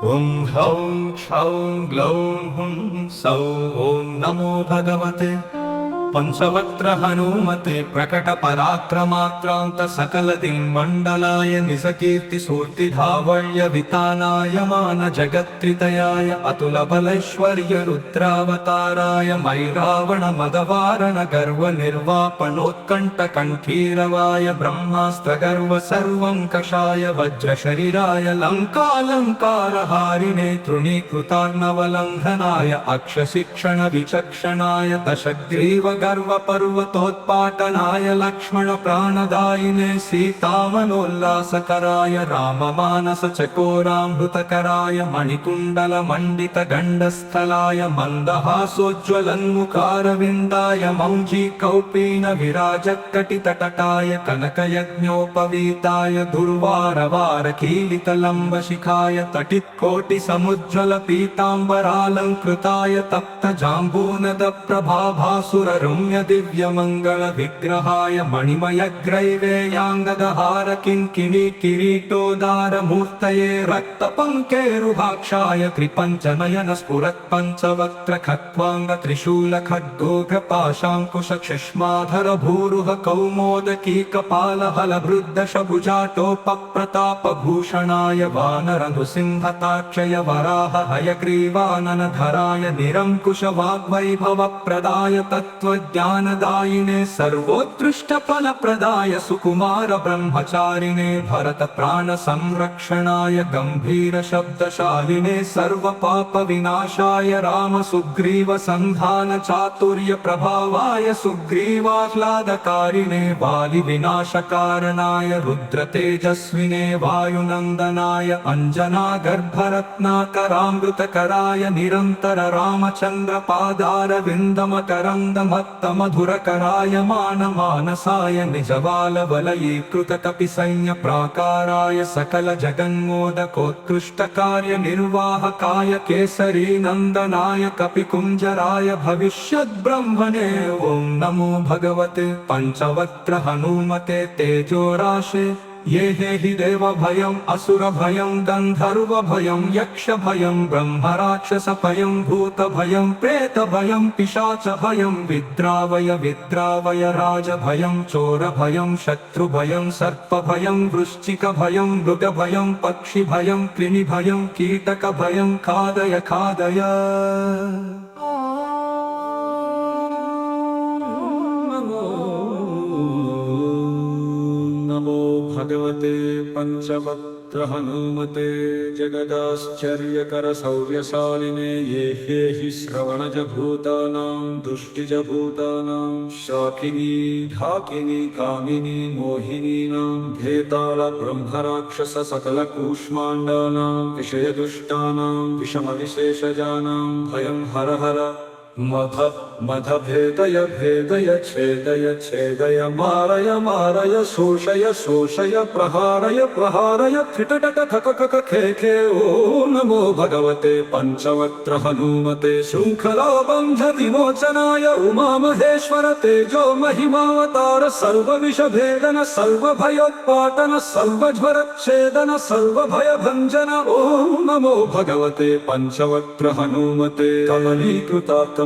ॐ ह्रौं क्षौं ग्लौं हुं सौः ॐ नमो भगवते पञ्चवक्त्र हनुमते प्रकटपराक्रमाक्रान्त सकलदिङ्मण्डलाय निसकीर्तिसूर्तिधावल्य वितानायमान जगत्त्रितयाय अतुलबलैश्वर्य रुद्रावताराय मैरावण मदवारण गर्व निर्वापणोत्कण्ठ कण्ठीरवाय ब्रह्मास्त्रगर्व सर्वं कषाय वज्रशरीराय लङ्कालङ्कारहारिणे तृणीकृतार्णवलङ्घनाय अक्षशिक्षण विचक्षणाय दशग्रीव गर्वपर्वतोत्पाटनाय लक्ष्मणप्राणदायिने सीतामनोल्लासकराय राममानसचकोरामृतकराय मणिकुण्डलमण्डितगण्डस्थलाय मन्दहासोज्ज्वलन्मुखारविन्दाय मौञ्जीकौपीनविराजकटितटाय कनकयज्ञोपवीताय दुर्वारवारकीलितलम्बशिखाय तटित्कोटिसमुज्ज्वलपीताम्बरालङ्कृताय तप्तजाम्बूनदप्रभाभासुररु म्य दिव्यमङ्गलविग्रहाय मणिमयग्रैवेयाङ्गदहार किङ्किणी किरीटोदारमूर्तये रक्तपङ्केरुभाक्षाय त्रिपञ्चनयन स्फुरत्पञ्चवक्त्र खक्त्वाङ्गत्रिशूलखड्गोग्रपाशाङ्कुश खड्गोघपाशाङ्कुशक्षिष्माधर भूरुह कौमोदकी कपालहलभृद्दशभुजाटोपप्रतापभूषणाय वानरनुसिंहताक्षय वराह हयग्रीवाननधराय निरङ्कुश वाग्वैभवप्रदाय तत्त्व ज्ञानदायिने सर्वोत्कृष्टफलप्रदाय सुकुमार ब्रह्मचारिणे भरतप्राणसंरक्षणाय गम्भीरशब्दशालिने सर्वपापविनाशाय रामसुग्रीव सन्धानचातुर्यप्रभावाय सुग्रीवाह्लादकारिणे बालिविनाशकारणाय रुद्रतेजस्विने वायुनन्दनाय अञ्जना गर्भरत्नाकरामृतकराय निरन्तर रामचन्द्रपादारविन्दमकरन्दमत् धुरकराय निजबालवलये मानसाय निजबालबलयीकृत कपि सैन्यप्राकाराय सकल जगन्मोदकोत्कृष्टकार्य केसरीनन्दनाय कपि भविष्यद्ब्रह्मणे ॐ नमो भगवते पञ्चवक्त्र हनुमते तेजोराशे ये हे हि देव भयम् असुर भयम् गन्धर्व भयम् यक्ष भयम् ब्रह्म राक्षस भयम् भूत भयम् प्रेत भयम् पिशाच भयम् विद्रावय विद्रावय राज भयम् चोर भयम् शत्रु भयम् सर्प भयम् वृश्चिक भयम् मृग भयम् पक्षि भयम् कृमि भयम् कीटक भयम् खादय खादय। भगवते पञ्चवक्त्र हनुमते जगदाश्चर्यकर शौर्यशालिने ये हे हि श्रवणज भूतानां दुष्टिज भूतानां शाकिनी ढाकिनी कामिनी, मोहिनीनां भेताल ब्रह्मराक्षस सकलकूष्माण्डानां विषयदुष्टानां, विषमविशेषजानां, भयं हर हर। मध मध भेदय भेदय छेदय छेदय, मारय मारय, शोषय शोषय, प्रहारय प्रहारय त्रिटटट खक खक, खे खे, ओ नमो भगवते पञ्चवक्त्र हनुमते, शृङ्खला बन्ध विमोचनाय, उमा महेश्वर तेजो महिमावतार सर्वविषभेदन सर्वभयोत्पाटन सर्वज्वर छेदन सर्वभयभञ्जन ॐ नमो भगवते पञ्चवक्त्र हनुमते कमलीकृतात् मण्डल भूत मण्डल प्रेत मण्डल पिशाच मण्डलान्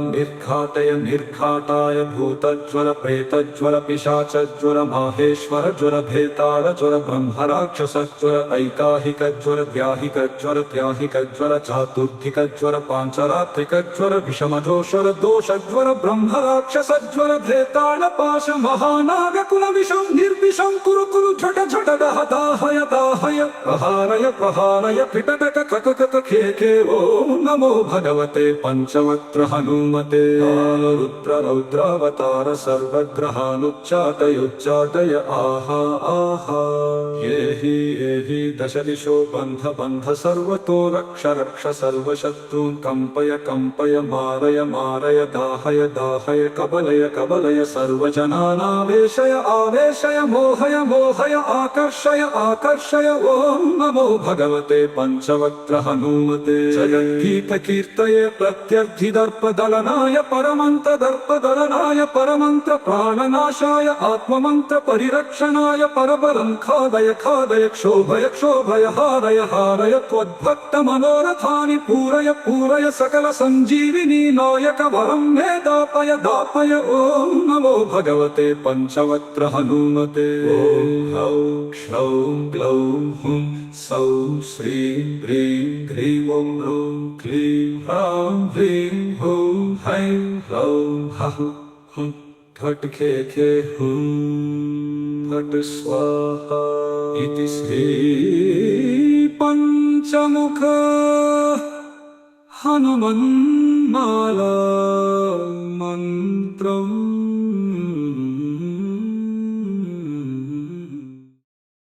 निर्घाटय निर्घाटाय भूतज्वर प्रेतज्वर पिशाच ज्वर माहेश्वर ज्वर भेतार ज्वर ब्रह्म राक्षस ज्वर ऐकाहिक ज्वर व्याहिक ज्वर त्र्याहिक ज्वर चातुर्धिक ज्वर पाञ्चरात्रिक ज्वर विषमजोषर दोष ज्वर ब्रह्म राक्षस ज्वर भेताळ पाश महानाग कुल विषं निर्विषं कुरु कुरु झट झट दह दाहय दाहय, प्रहारय प्रहारय पिटक कक कक खे खे ॐ नमो भगवते पञ्चवक्त्र हनुमते रुद्र रौद्रावतार सर्वग्रहानुच्चाटयुच्चाटय आहा आहा। ये हि ये हि दश दिशो बन्ध बन्ध सर्वतो रक्ष रक्ष सर्वशत्रून् कम्पय कम्पय, मारय मारय, दाहय दाहय, कबलय कबलय, सर्वजनानावेशय, आवेशय, मोहय मोहय, आकर्षय आकर्षय ॐ नमो भगवते पञ्चवक्त्र हनुमते। जयगीत कीर्तये प्रत्यर्थिदर्पदलनाय परमन्तदर्पदलनाय परमन्त्र प्राणनाशाय आत्ममन्त्र परिरक्षणाय परबलं खादय क्षोभय क्षोभय, हारय हारय, त्वद्भक्त मनोरथानि पूरय पूरय सकल सञ्जीविनी नायक वरं मे दापय दापय ॐ नमो भगवते पञ्चवक्त्र हनुमते। ॐ क्षौं ग्लौं हुं सौं श्रीं ह्रीं ह्रीं ॐ ह्रूं क्लीं ह्रां ह्रीं हुं हैं ह्रौं हः हुं फट् खे खे हुं। फट् स्वाहा। इति श्री पञ्चमुख हनुमन्माला मन्त्रम्